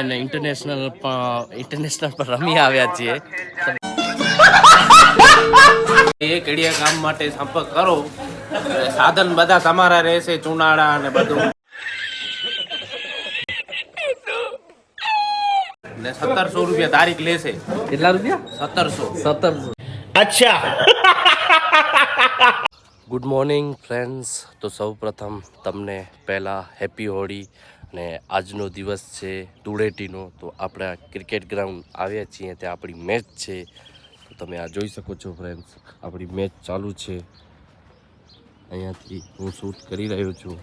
Main international international પર રમી આવ્યા છીએ. એ કડિયા કામ માટે સંપર્ક કરો. સાધન બધા તમારા રહેશે ચુનાળા અને બધું. ને સત્તરસો રૂપિયા તારીખ લેશે. કેટલા રૂપિયા? સત્તરસો. સત્તરસો. ગુડ મોર્નિંગ ફ્રેન્ડ્સ તો સૌ પ્રથમ તમને પહેલાં હેપી હોળી અને આજનો દિવસ છે ધૂળેટીનો. તો આપણે ક્રિકેટ ગ્રાઉન્ડ આવ્યા છીએ, ત્યાં આપણી મેચ છે. તો તમે આ જોઈ શકો છો ફ્રેન્ડ્સ આપણી મેચ ચાલુ છે. અહીંયાથી હું શૂટ કરી રહ્યો છું.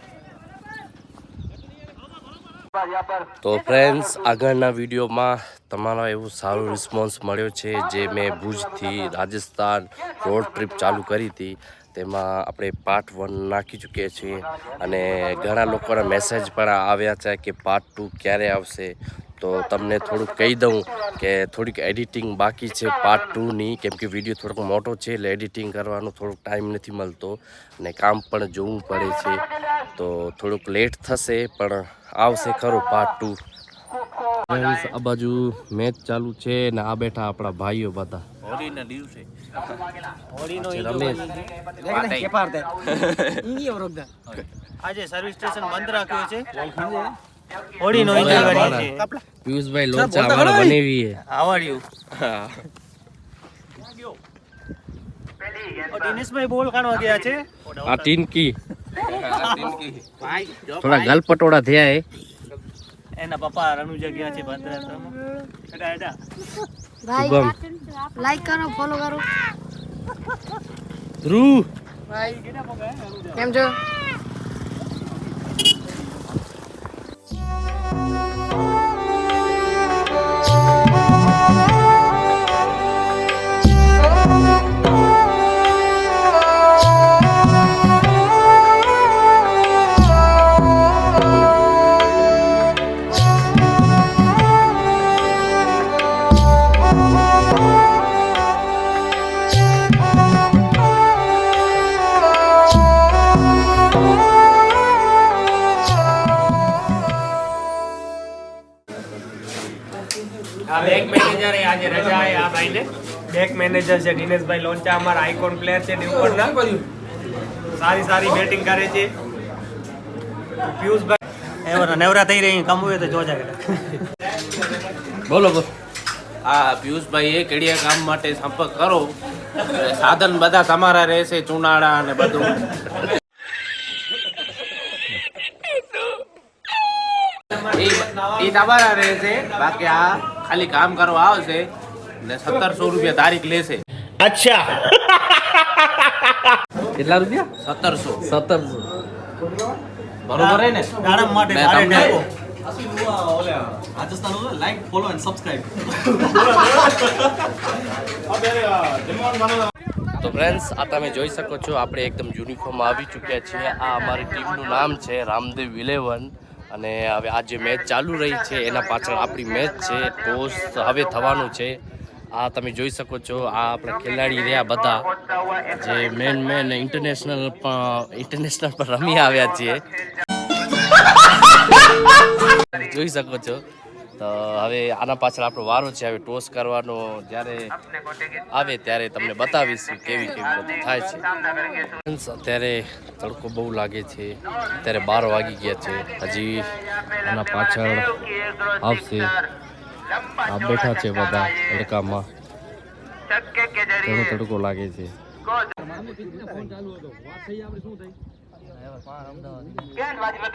તો ફ્રેન્ડ્સ આગળના વિડીયોમાં તમારો એવો સારો રિસ્પોન્સ મળ્યો છે, જે મેં ભુજથી રાજસ્થાન રોડ ટ્રીપ ચાલુ કરી હતી. તેમાં આપણે પાર્ટ વન નાખી ચૂકીએ છીએ અને ઘણા લોકોના મેસેજ પણ આવ્યા છે કે પાર્ટ ટુ ક્યારે આવશે. તો તમને થોડુંક કહી દઉં કે થોડીક એડિટિંગ બાકી છે પાર્ટ ટુની કેમ કે વીડિયો થોડોક મોટો છે એટલે એડિટિંગ કરવાનો થોડોક ટાઈમ નથી મળતો અને કામ પણ જોવું પડે છે. તો થોડુંક લેટ થશે, પણ આવશે ખરું પાર્ટ ટુ આ બાજુ મેચ ચાલુ છે ને આ બેઠા આપણા ભાઈઓ બધા. હોળીના દિવસે. રમેશ. આજે સર્વિસ સ્ટેશન બંધ રાખ્યો છે. હોળીનો એન્જોય કરીએ છીએ પિયુષભાઈ લોચા અમારા બનેવી હે. હાવ દિનેશભાઈ બોલ કાઢવા ગયા છે. આ ટીનકી થોડા ગલપટોળા થયા હે. એના પપ્પા રણુજા ગયા છે ભદ્રાશ્રમ એટા એટા ભાઈ લાઈક કરો ફોલો કરો. ધ્રુવ કેમ છો? આ બેંક મેનેજર એ આજે રજા એ આ ભાઈને. બેંક મેનેજર છે દિનેશભાઈ લોંચા અમારા આઇકોન પ્લેયર છે દેવપરના સારી સારી બેટિંગ કરે છે. પિયુષભાઈ એવા નવરા થઈ રહી કમવું હોય તો જોજા બોલો બોલો. આ પિયુષભાઈ એ કેડિયા કામ માટે સંપર્ક કરો. સાધન બધા તમારા રહેશે ચુનાળા અને બધું. એ તમારા રહેશે. બાકી આ ખાલી કામ કરવા આવશે ને સત્તરસો રૂપિયા તારીખ લેશે. કેટલા રૂપિયા? સત્તરસો. સત્તરસો. બરોબર હે ને? દાડમ માટે તમને- ટેકો. તો ફ્રેન્ડ્સ આ તમે જોઈ શકો છો આપણે એકદમ યુનિફોર્મ આવી ચૂક્યા છીએ. આ અમારી ટીમનું નામ છે રામદેવ ઇલેવન અને હવે આ જે મેચ ચાલુ રહી છે, એના પાછળ આપણી મેચ છે, ટોસ હવે થવાનું છે. આ તમે જોઈ શકો છો, આ આપણા ખેલાડી રહ્યા બધા, જે મેન મેન ઇન્ટરનેશનલ ઇન્ટરનેશનલ પર રમી આવ્યા છીએ. જોઈ શકો છો. તો હવે આના પાછળ આપણો વારો છે, હવે ટોસ કરવાનો. જ્યારે આવે ત્યારે તમને બતાવીશું કેવી કેવી બધું થાય છે. અત્યારે તડકો બહુ લાગે છે. અત્યારે બાર વાગી ગયા છે. હજી આના પાછળ આવશે. આ બેઠા છે બધા તડકામાં. ઘણો તડકો લાગે છે. Seventy run, loss of one wicket. Satu bawah dari Darga, please, sir. Please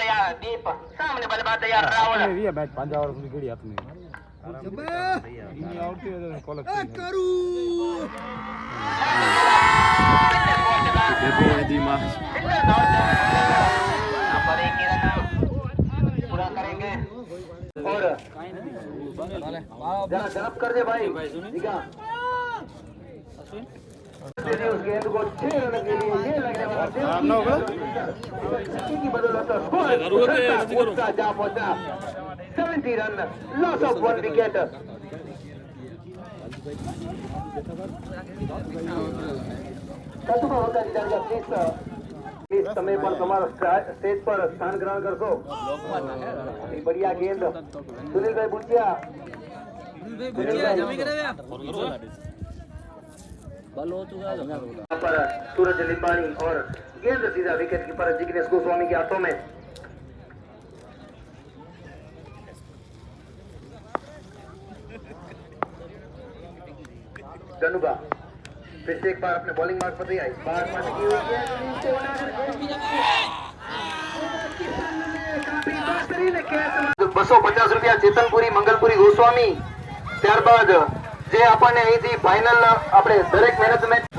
ભાઈ તમે પણ તમારા સ્ટા- સ્ટેજ પર સ્થાન seventy run loss of one wicket इस समय पर तुम्हारा स्टेज पर स्थान ग्रहण कर दो बढ़िया गेंद सुनील भाई बुढ़िया सूरज लिंबानी और गेंद सीधा विकेट कीपर जिग्नेश गोस्वामी के हाथों में गनुबा फिर से एक बार अपने बॉलिंग मार्क पर आई बाहर पास की हुई है काफी बेहतरीन कैच બસો પચાસ રૂપિયા ચેતનપુરી મંગલપુરી ગોસ્વામી ત્યારબાદ જે આપણને અહીંથી ફાઇનલ આપણે દરેક મેનેજમેન્ટ